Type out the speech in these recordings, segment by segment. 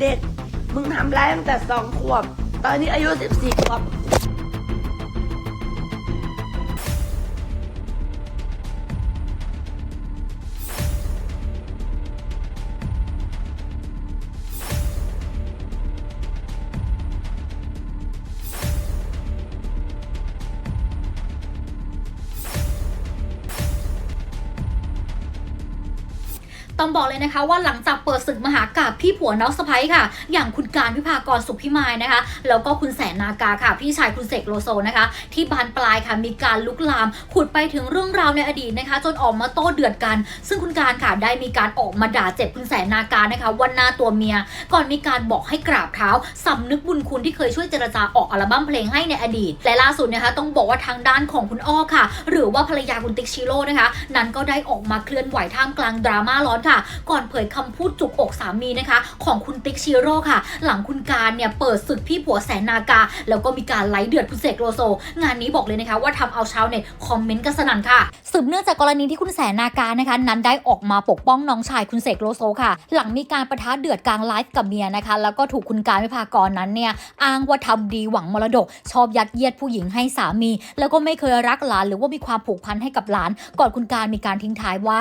เด็กมึงทำร้ายตั้งแต่สองขวบ ตอนนี้อายุสิบสี่ขวบ ต้องบอกเลยนะคะว่าหลังจากเปิดศึกมหากาบพี่ผัวน้องสะพ้ยค่ะ อย่างคุณการวิภากรสุขพิมายนะคะ แล้วก็คุณแสนนากาค่ะ พี่ชายคุณเสกโลโซนะคะ ที่บานปลายค่ะมีการลุกลาม ขุดไปถึงเรื่องราวในอดีตนะคะ จนออกมาโต้เดือดกัน ซึ่งคุณการค่ะได้มีการออกมาด่าเจ็บคุณแสนนากานะคะวันหน้าตัวเมีย ก่อนมีการบอกให้กราบเท้าสำนึกบุญคุณที่เคยช่วยเจรจาออกอัลบั้มเพลงให้ในอดีตและล่าสุดนะคะต้องบอกว่าทางด้านของคุณอ้อค่ะ หรือว่าภรรยาคุณติ๊กชิโร่นะคะ นั้นก็ได้ออกมาเคลื่อนไหวท่ามกลางดราม่าร้อนค่ะ ก่อนเผยคำพูดจุกอกสามีนะคะ ของคุณติ๊กชิโร่ค่ะ หลังคุณการเนี่ยเปิดศึกพี่ผัวแสนนากา แล้วก็มีการไล่เดือดคุณเสกโลโซ งานนี้บอกเลยนะคะ ว่าทำเอาชาวเน็ตคอมเมนต์กันสนั่นค่ะสืบเนื่องจากกรณีที่คุณแสนนากานะคะ นั้นได้ออกมาปกป้องน้องชายคุณเสกโลโซค่ะ หลังมีการประทะเดือดกลางไลฟ์กับเมียนะคะ แล้วก็ถูกคุณการวิภากรนั้นเนี่ยอ้างว่าทำดีหวังมรดก ชอบยัดเยียดผู้หญิงให้สามี แล้วก็ไม่เคยรักหลานหรือว่ามีความผูกพันให้กับหลาน ก่อนคุณการมีการทิ้งท้ายว่า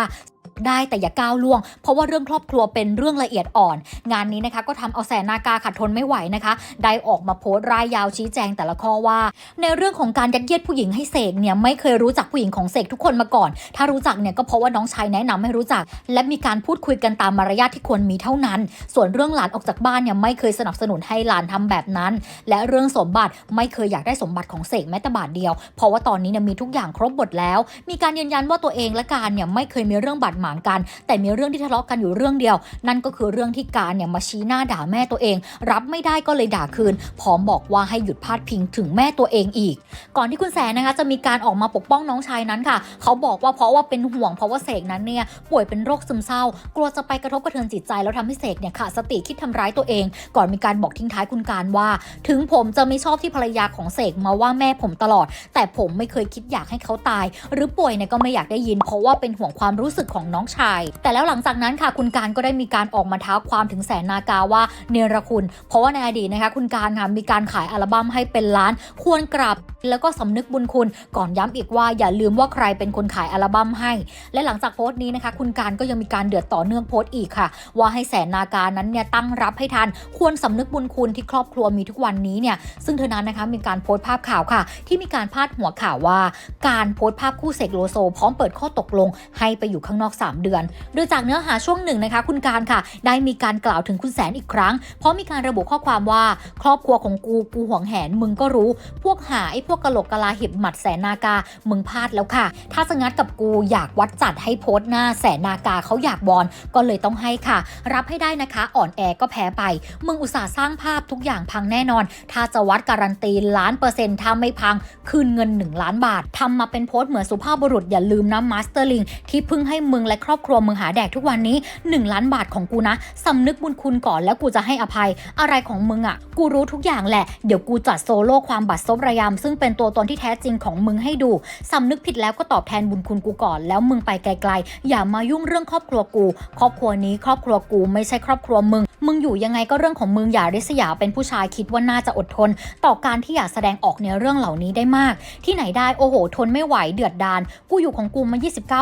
ได้แต่อย่าก้าวล่วง เพราะว่าเรื่องครอบครัวเป็นเรื่องละเอียดอ่อน งานนี้นะคะก็ทำเอาแสนนากาขัดทนไม่ไหวนะคะ ได้ออกมาโพสต์รายยาวชี้แจงแต่ละข้อว่า ในเรื่องของการยัดเยียดผู้หญิงให้เสกเนี่ยไม่เคยรู้จักผู้หญิงของเสกทุกคนมาก่อน ถ้ารู้จักเนี่ยก็เพราะว่าน้องชายแนะนำให้รู้จัก และมีการพูดคุยกันตามมารยาทที่ควรมีเท่านั้น ส่วนเรื่องหลานออกจากบ้านเนี่ยไม่เคยสนับสนุนให้หลานทำแบบนั้น และเรื่องสมบัติไม่เคยอยากได้สมบัติของเสกแม้แต่บาทเดียว เพราะว่าตอนนี้เนี่ยมีทุกอย่างครบหมดแล้ว มีการยืนยันว่าตัวเองและการเนี่ยไม่เคยมีเรื่องบาดหมางกัน แต่มีเรื่องที่ทะเลาะกันอยู่เรื่องเดียว นั่นก็คือเรื่องที่การเนี่ยมาชี้หน้าด่าแม่ตัวเอง รับไม่ได้ก็เลยด่าคืน พร้อมบอกว่าให้หยุดพาดพิงถึงแม่ตัวเองอีก ก่อนที่คุณแสนนะคะจะมีการออกมาปกป้องน้องชายนั้นค่ะ เขาบอกว่าเพราะว่าเป็นห่วงเพราะว่าเสกนั้นเนี่ยป่วยเป็นโรคซึมเศร้า กลัวจะไปกระทบกระเทือนจิตใจแล้วทำให้เสกเนี่ยขาดสติคิดทำร้ายตัวเอง ก่อนมีการบอกทิ้งท้ายคุณการว่า ถึงผมจะไม่ชอบที่ภรรยาของเสกมาว่าแม่ผมตลอด แต่ผมไม่เคยคิดอยากให้เขาตาย หรือป่วยเนี่ยก็ไม่อยากได้ยิน เพราะว่าเป็นห่วงความรู้สึกของน้องชาย แต่แล้วหลังจากนั้นค่ะคุณการก็ได้มีการออกมาท้าความถึงแสนนากาว่าเนรคุณ เพราะว่าในอดีตนะคะคุณการค่ะมีการขายอัลบั้มให้เป็นล้าน ควรกราบแล้วก็สำนึกบุญคุณก่อนย้ำอีกว่าอย่าลืมว่าใครเป็นคนขายอัลบั้มให้ และหลังจากโพสต์นี้นะคะคุณการก็ยังมีการเดือดต่อเนื่องโพสต์อีกค่ะ ว่าให้แสนนาการนั้นเนี่ยตั้งรับให้ทันควรสำนึกบุญคุณที่ครอบครัวมีทุกวันนี้เนี่ยซึ่งเธอนั้นนะคะมีการโพสต์ภาพข่าวค่ะ ที่มีการพาดหัวข่าวว่า การโพสต์ภาพคู่เสกโลโซ พร้อมเปิดข้อตกลง ให้ไปอยู่ข้างนอก3 เดือน โดยจากเนื้อหาช่วงหนึ่งนะคะ คุณการค่ะ ได้มีการกล่าวถึงคุณแสนอีกครั้ง เพราะมีการระบุข้อความว่า ครอบครัวของกูกูห่วงแหนมึงก็รู้ พวกหาไอ้พวกกะโหลกกะลาเห็บหมัดแสนนากา มึงพลาดแล้วค่ะ ถ้าจะงัดกับกูอยากวัดจัดให้โพสต์หน้าแสนนากาเขาอยากบอลก็เลยต้องให้ค่ะ รับให้ได้นะคะ อ่อนแอก็แพ้ไป มึงอุตส่าห์สร้างภาพทุกอย่างพังแน่นอน ถ้าจะวัดการันตีล้านเปอร์เซ็นต์ถ้าไม่พังคืนเงิน 1 ล้านบาททำมาเป็นโพสต์เหมือนสุภาพบุรุษอย่าลืมนะมาสเตอร์ลิงที่เพึ่งให้มึงและครอบครัวมึงหาแดกทุกวันนี้ 1 ล้านบาทของกูนะสำนึกบุญคุณก่อนแล้วกูจะให้อภัย อะไรของมึงอะ่ะ กูรู้ทุกอย่างแหละ เดี๋ยวกูจัดโซโล่ความบัดซบระยำซึ่งเป็นตัวตนที่แท้จริงของมึงให้ดูสำนึกผิดแล้วก็ตอบแทนบุญคุณกูก่อน แล้วมึงไปไกลๆ อย่ามายุ่งเรื่องครอบครัวกู ครอบครัวนี้ครอบครัวกูไม่ใช่ครอบครัวมึงมึงอยู่ยังไงก็เรื่องของมึงอย่าริษยาเป็นผู้ชายคิดว่าน่าจะอดทน ต่อการที่อยากแสดงออกในเรื่องเหล่านี้ได้มาก ที่ไหนได้โอ้โห ทนไม่ไหวเดือดดาน กูอยู่ของกูมา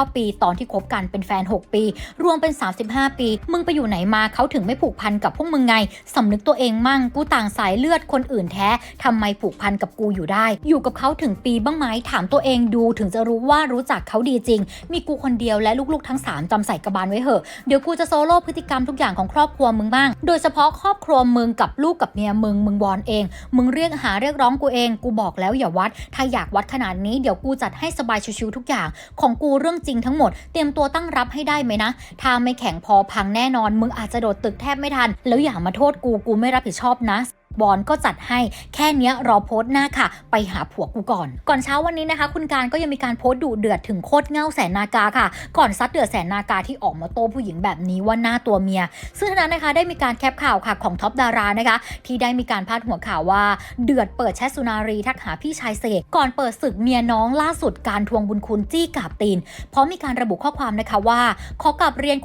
29 ปี ตอนที่คบกันเป็นแฟน 6 ปี รวมเป็น 35 ปี มึงไปอยู่ไหนมาเขาถึงไม่ผูกพันกับพวกมึงไงสำนึกตัวเองมั่ง กูต่างสายเลือดคนอื่นแท้ทำไมผูกพันกับกูอยู่ได้ อยู่กับเขาถึงปีบ้างไหมถามตัวเองดูถึงจะรู้ว่ารู้จักเขาดีจริง มีกูคนเดียวและลูกๆทั้งสามจำใส่กระบาลไว้เหอะเดี๋ยวกูจะโซโล่พฤติกรรมทุกอย่างของครอบครัวมึงบ้าง โดยเฉพาะครอบครัวมึงกับลูกกับเมียมึงมึงวอนเอง มึงเรียกหาเรียกร้องกูเอง กูบอกแล้วอย่าวัด ถ้าอยากวัดขนาดนี้เดี๋ยวกูจัดให้สบายชิวๆทุกอย่าง ของกูเรื่องจริงทั้งหมด เตรียมตัวตั้งรับให้ได้ไหมนะ ถ้าไม่แข็งพอพังแน่นอน มึงอาจจะโดดตึกแทบไม่ทัน แล้วอย่ามาโทษกูกูไม่รับผิดชอบนะ บอลก็จัดให้แค่เนี้ยรอโพสต์หน้าค่ะ ไปหาผัวกูก่อน ก่อนเช้าวันนี้นะคะ คุณการก็ยังมีการโพสต์ดุเดือดถึงโคตรเง่าแสนนากาค่ะ ก่อนซัดเดือดแสนนากาที่ออกมาโต้ผู้หญิงแบบนี้ว่าหน้าตัวเมีย ซึ่งทานั้นนะคะได้มีการแคปข่าวค่ะของท็อปดารานะคะ ที่ได้มีการพาดหัวข่าวว่าเดือดเปิดแชทสุนารีทักหาพี่ชายเสกก่อนเปิดศึกเมียน้องล่าสุดการทวงบุญคุณจี้กาบตีน เพร้อมมีการระบุข้อความนะคะว่าขอกลับเรียน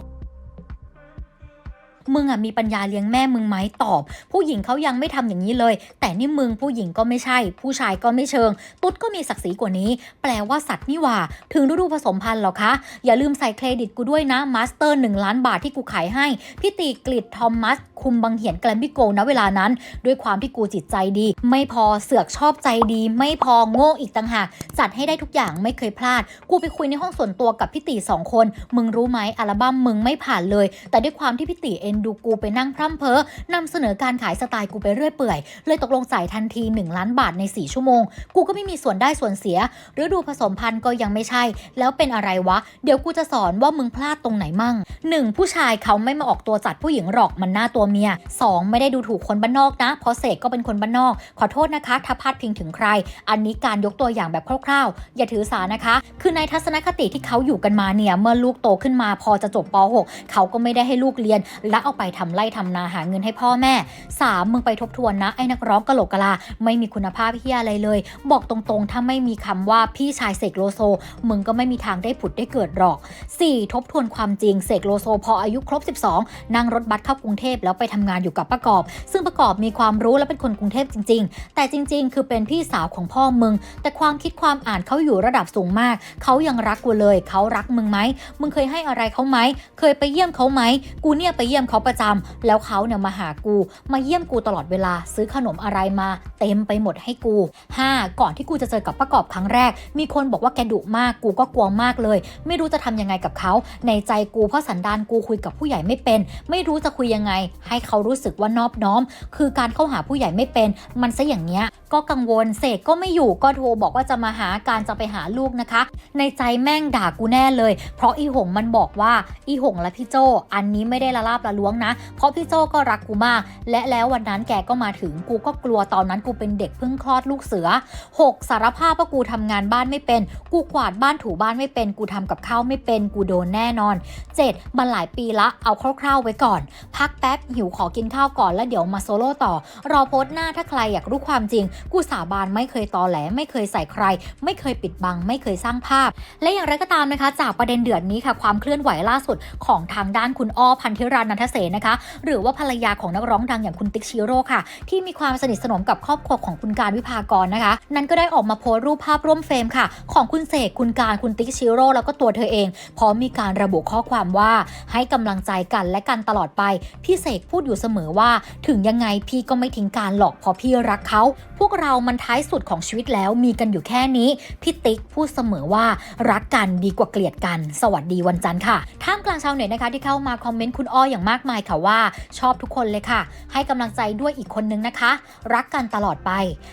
มึงอะมีปัญญาเลี้ยงแม่มึงไหมตอบ ผู้หญิงเขายังไม่ทำอย่างนี้เลย แต่นี่มึงผู้หญิงก็ไม่ใช่ ผู้ชายก็ไม่เชิง ตุ๊ดก็มีศักดิ์ศรีกว่านี้ แปลว่าสัตว์นี่ว่า ถึงฤดูผสมพันธุ์หรอคะ อย่าลืมใส่เครดิตกูด้วยนะมาสเตอร์1ล้านบาทที่กูขายให้พี่ตีกลิดทอมมัสคุมบังเหียนแกลมบิโกณเวลานั้น ด้วยความที่กูจิตใจดี ไม่พอเสือกชอบใจดี ไม่พอโง่อีกต่างหากจัดให้ได้ทุกอย่างไม่เคยพลาด กูไปคุยในห้องส่วนตัวกับพี่ตีสองคน มึงรู้ไหมอัลบั้มมึงไม่ผ่านเลย แต่ด้วยความที่พี่ตีเอ็นดูกูไปนั่งพร่ำเพ้อนำเสนอการขายสไตล์กูไปเรื่อยเปื่อย เลยตกลงจ่ายทันที 1 ล้านบาทใน 4 ชั่วโมง กูก็ไม่มีส่วนได้ส่วนเสียฤดูผสมพันธุ์ก็ยังไม่ใช่ แล้วเป็นอะไรวะ เดี๋ยวกูจะสอนว่ามึงพลาดตรงไหนมั่ง 1. ผู้ชายเขาไม่มาออกตัวจัดผู้หญิงหรอกมันหน้าตัวเมีย 2. ไม่ได้ดูถูกคนบ้านนอกนะ เพราะเสกก็เป็นคนบ้านนอก ขอโทษนะคะถ้าพลาดพิงถึงใคร อันนี้การยกตัวอย่างแบบคร่าวๆ อย่าถือสานะคะ คือในทัศนคติที่เขาอยู่กันมาเนี่ยเมื่อลูกโตขึ้นมาพอจะจบป .6 เขาก็ไม่ได้ให้ลูกเรียนและเอาไปทำไร่ทำนาหาเงินให้พ่อแม่ 3. มึงไปทบทวนนะไอ้นักร้องกะโหลกกะลา ไม่มีคุณภาพเฮียอะไรเลย บอกตรงๆ ถ้าไม่มีคำว่าพี่ชายเสกโลโซ มึงก็ไม่มีทางได้ผุดได้เกิดหรอก 4. ทบทวนความจริงเสกโลโซ พออายุครบ 12 นั่งรถบัสเข้ากรุงเทพแล้วไปทำงานอยู่กับประกอบ ซึ่งประกอบมีความรู้และเป็นคนกรุงเทพจริง ๆ แต่จริง ๆ คือเป็นพี่สาวของพ่อมึง แต่ความคิดความอ่านเขาอยู่ระดับสูงมาก เขายังรักกูเลย เขารักมึงไหม มึงเคยให้อะไรเขาไหม เคยไปเยี่ยมเขาไหม กูเนี่ยไปเยี่ยมเขาประจำแล้วเขาเนี่ยมาหากู มาเยี่ยมกูตลอดเวลาซื้อขนมอะไรมา เต็มไปหมดให้กู 5. ก่อนที่กูจะเจอกับประกอบครั้งแรก มีคนบอกว่าแกดุมากกูก็กลัวมากเลย ไม่รู้จะทำยังไงกับเขา ในใจกูเพราะสันดานกูคุยกับผู้ใหญ่ไม่เป็น ไม่รู้จะคุยยังไง ให้เขารู้สึกว่านอบน้อม คือการเข้าหาผู้ใหญ่ไม่เป็น มันซะอย่างเงี้ยก็กังวลเสกก็ไม่อยู่ก็โทรบอกว่าจะมาหาการจะไปหาลูกนะคะ ในใจแม่งด่ากูแน่เลย เพราะอีหงมันบอกว่าอีหงและพี่โจอันนี้ไม่ได้ละลาบละลวงนะ เพราะพี่โจก็รักกูมาก และแล้ววันนั้นแกก็มาถึงกูก็กลัวตอนนั้นกูเป็นเด็กเพิ่งคลอดลูกเสือ 6. สารภาพว่ากูทำงานบ้านไม่เป็น กูกวาดบ้านถูบ้านไม่เป็น กูทำกับข้าวไม่เป็นกูโดนแน่นอน 7. มันหลายปีละเอาคร่าวๆไว้ก่อน พักแป๊บหิวขอกินข้าวก่อนแล้วเดี๋ยวมาโซโล่ต่อ รอโพสต์หน้าถ้าใครอยากรู้ความจริง กูสาบานไม่เคยตอแหลไม่เคยใส่ใคร ไม่เคยปิดบัง ไม่เคยสร้างภาพ และอย่างไรก็ตามนะคะ จากประเด็นเดือดนี้ค่ะความเคลื่อนไหวล่าสุดของทางด้านคุณอ้อพันธิรานันทเสนนะคะ หรือว่าภรรยาของนักร้องดังอย่างคุณติ๊กชิโร่ค่ะ ที่มีความสนิทสนมกับครอบครัวของคุณการวิภากรนะคะ นั้นก็ได้ออกมาโพสต์รูปภาพร่วมเฟรมค่ะ ของคุณเสกคุณการคุณติ๊กชิโร่แล้วก็ตัวเธอเองพร้อมมีการระบุข้อความว่าให้กำลังใจกันและกันตลอดไป พี่เสกพูดอยู่เสมอว่า ถึงยังไงพี่ก็ไม่ทิ้งการหรอกเพราะพี่รักเขา พวกเรามันท้ายสุดของชีวิตแล้วมีกันอยู่แค่นี้พี่ติ๊กพูดเสมอว่ารักกันดีกว่าเกลียดกัน สวัสดีวันจันทร์ค่ะท่ามกลางชาวเน็ตนะคะที่เข้ามาคอมเมนต์คุณอ้ออย่างมากมายค่ะว่าชอบทุกคนเลยค่ะ ให้กำลังใจด้วยอีกคนนึงนะคะ รักกันตลอดไป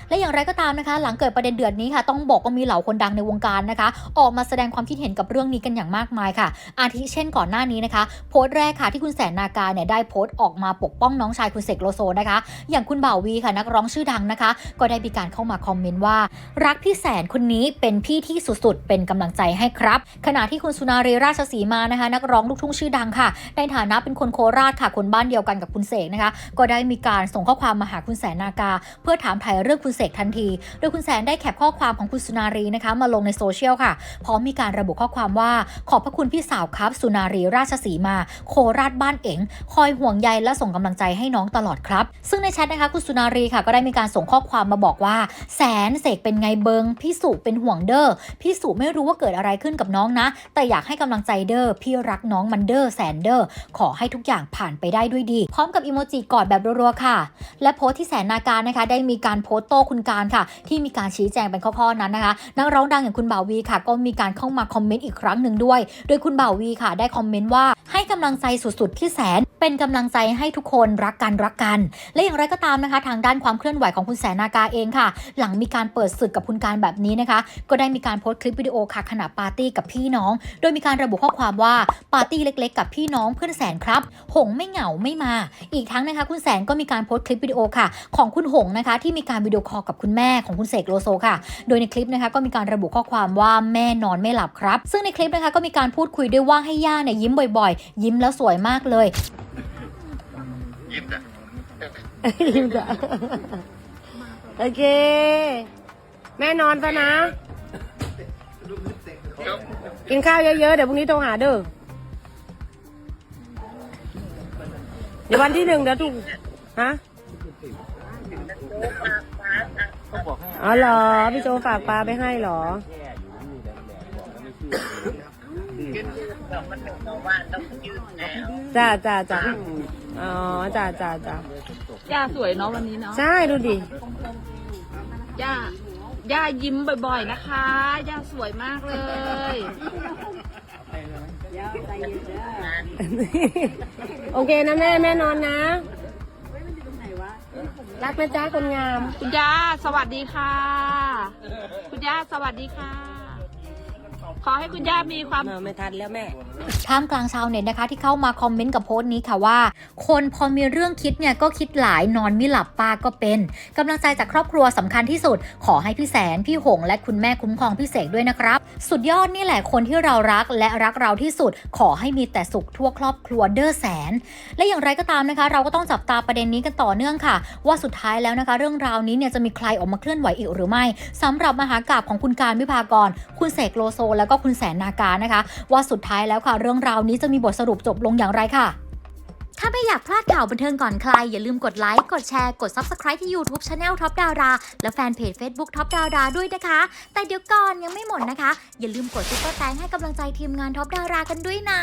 และอย่างไรก็ตามนะคะ หลังเกิดประเด็นเดือดนี้ค่ะ ต้องบอกว่ามีเหล่าคนดังในวงการนะคะ ออกมาแสดงความคิดเห็นกับเรื่องนี้กันอย่างมากมายค่ะ อาทิเช่นก่อนหน้านี้นะคะ โพสต์แรกค่ะที่คุณแสนนาการเนี่ยได้โพสต์ออกมาปกป้องน้องชายคุณเสกโลโซนะคะ อย่างคุณบ่าววีค่ะนักร้องชื่อดังนะคะ ก็ได้มีการเข้ามาคอมเมนต์ว่า รักพี่แสนคนนี้เป็นพี่ที่สุดๆ เป็นกำลังใจให้ครับ ขณะที่คุณสุนารีราชสีมานะคะ นักร้องลูกทุ่งชื่อดังค่ะในฐานะเป็นคนโคราชค่ะคนบ้านเดียวกันกับคุณเสกนะคะ ก็ได้มีการส่งข้อความมาหาคุณแสนนากา เพื่อถามถ่ายเรื่องคุณเสกทันที โดยคุณแสนได้แคปข้อความของคุณสุนารีนะคะมาลงในโซเชียลค่ะ พร้อมมีการระบุข้อความว่า ขอบพระคุณพี่สาวครับ สุนารีราชสีมา โคราชบ้านเอ๋งคอยห่วงใยและส่งกำลังใจให้น้องตลอดครับ ซึ่งในแชทนะคะคุณสุนารีค่ะก็ได้มีการส่งข้อความมาบอกว่า แสนเสกเป็นไงเบิงพี่สุเป็นห่วงเด้อพี่สุไม่รู้ว่าเกิดอะไรขึ้นกับน้องนะ แต่อยากให้กำลังใจเด้อพี่รักน้องมันเด้อแสนเด้อขอให้ทุกอย่างผ่านไปได้ด้วยดี พร้อมกับอีโมจิกอดแบบรัวๆค่ะ และโพสที่แสนนาการนะคะ ได้มีการโพสโต้คุณการค่ะ ที่มีการชี้แจงเป็นข้อๆนั้นนะคะนักร้องดังอย่างคุณบ่าววีค่ะ ก็มีการเข้ามาคอมเมนต์อีกครั้งหนึ่งด้วย โดยคุณบ่าววีค่ะ ได้คอมเมนต์ว่าให้กำลังใจสุดๆพี่แสนเป็นกำลังใจให้ทุกคนรักกันรักกัน และอย่างไรก็ตามนะคะ ทางด้านความเคลื่อนไหวของคุณแสนนากาเองค่ะ หลังมีการเปิดศึกกับคุณการแบบนี้นะคะ ก็ได้มีการโพสต์คลิปวิดีโอค่ะขณะปาร์ตี้กับพี่น้อง โดยมีการระบุข้อความว่าปาร์ตี้เล็กๆ กับพี่น้องเพื่อนแสนครับ หงไม่เหงาไม่มา อีกทั้งนะคะ คุณแสนก็มีการโพสต์คลิปวิดีโอค่ะ ของคุณหงนะคะ ที่มีการวิดีโอคอลกับคุณแม่ของคุณเสกโลโซค่ะ โดยในคลิปนะคะก็มีการระบุข้อความว่าแม่นอนไม่หลับครับ ซึ่งในคลิปนะคะก็มีการพูดคุยด้วยว่าให้ย่าเนี่ยยิ้มบ่อยๆ ยิ้มแล้วสวยมากเลย ยิ้มนะยิ้มจ้ะโอเค แม่นอนซะนะ กินข้าวเยอะๆ เดี๋ยวพรุ่งนี้โทรหาเด้อ เดี๋ยววันที่หนึ่งเดี๋ยวถูกฮะอ๋อเหรอ พี่โจฝากปลาไปให้เหรอ จ้าจ้าจ้าอ๋อจ้าจ้าจ้าย่าสวยเนาะวันนี้เนาะใช่ดูดิย่าย่ายิ้มบ่อยๆนะคะย่าสวยมากเลยโอเคนะแม่แม่นอนนะรักนะจ้าคนงาม คุณย่าสวัสดีค่ะ คุณย่าสวัสดีค่ะ ขอให้คุณย่ามีความมาไม่ทันแล้วแม่ ท่ามกลางชาวเน็ตนะคะ ที่เข้ามาคอมเมนต์กับโพสต์นี้ค่ะว่า คนพอมีเรื่องคิดเนี่ยก็คิดหลายนอนไม่หลับป้าก็เป็นกำลังใจจากครอบครัวสำคัญที่สุด ขอให้พี่แสน พี่หง และคุณแม่คุ้มครองพี่เสกด้วยนะครับ สุดยอดนี่แหละคนที่เรารักและรักเราที่สุด ขอให้มีแต่สุขทั่วครอบครัวเด้อแสน และอย่างไรก็ตามนะคะ เราก็ต้องจับตาประเด็นนี้กันต่อเนื่องค่ะ ว่าสุดท้ายแล้วนะคะ เรื่องราวนี้เนี่ยจะมีใครออกมาเคลื่อนไหวอีกหรือไม่สำหรับมหากาบของคุณการวิภากร คุณเสกโลโซแล้วก็คุณแสนนาการนะคะ ว่าสุดท้ายแล้วค่ะเรื่องราวนี้จะมีบทสรุปจบลงอย่างไรค่ะถ้าไม่อยากพลาดข่าวบันเทิงก่อนใคร อย่าลืมกดไลค์ กดแชร์ กด Subscribe ที่ YouTube Channel Top ดาราและแฟนเพจ Facebook Top ดาราด้วยนะคะ แต่เดี๋ยวก่อนยังไม่หมดนะคะ อย่าลืมกดซุปเปอร์แตงให้กำลังใจทีมงาน Top ดารากันด้วยนะ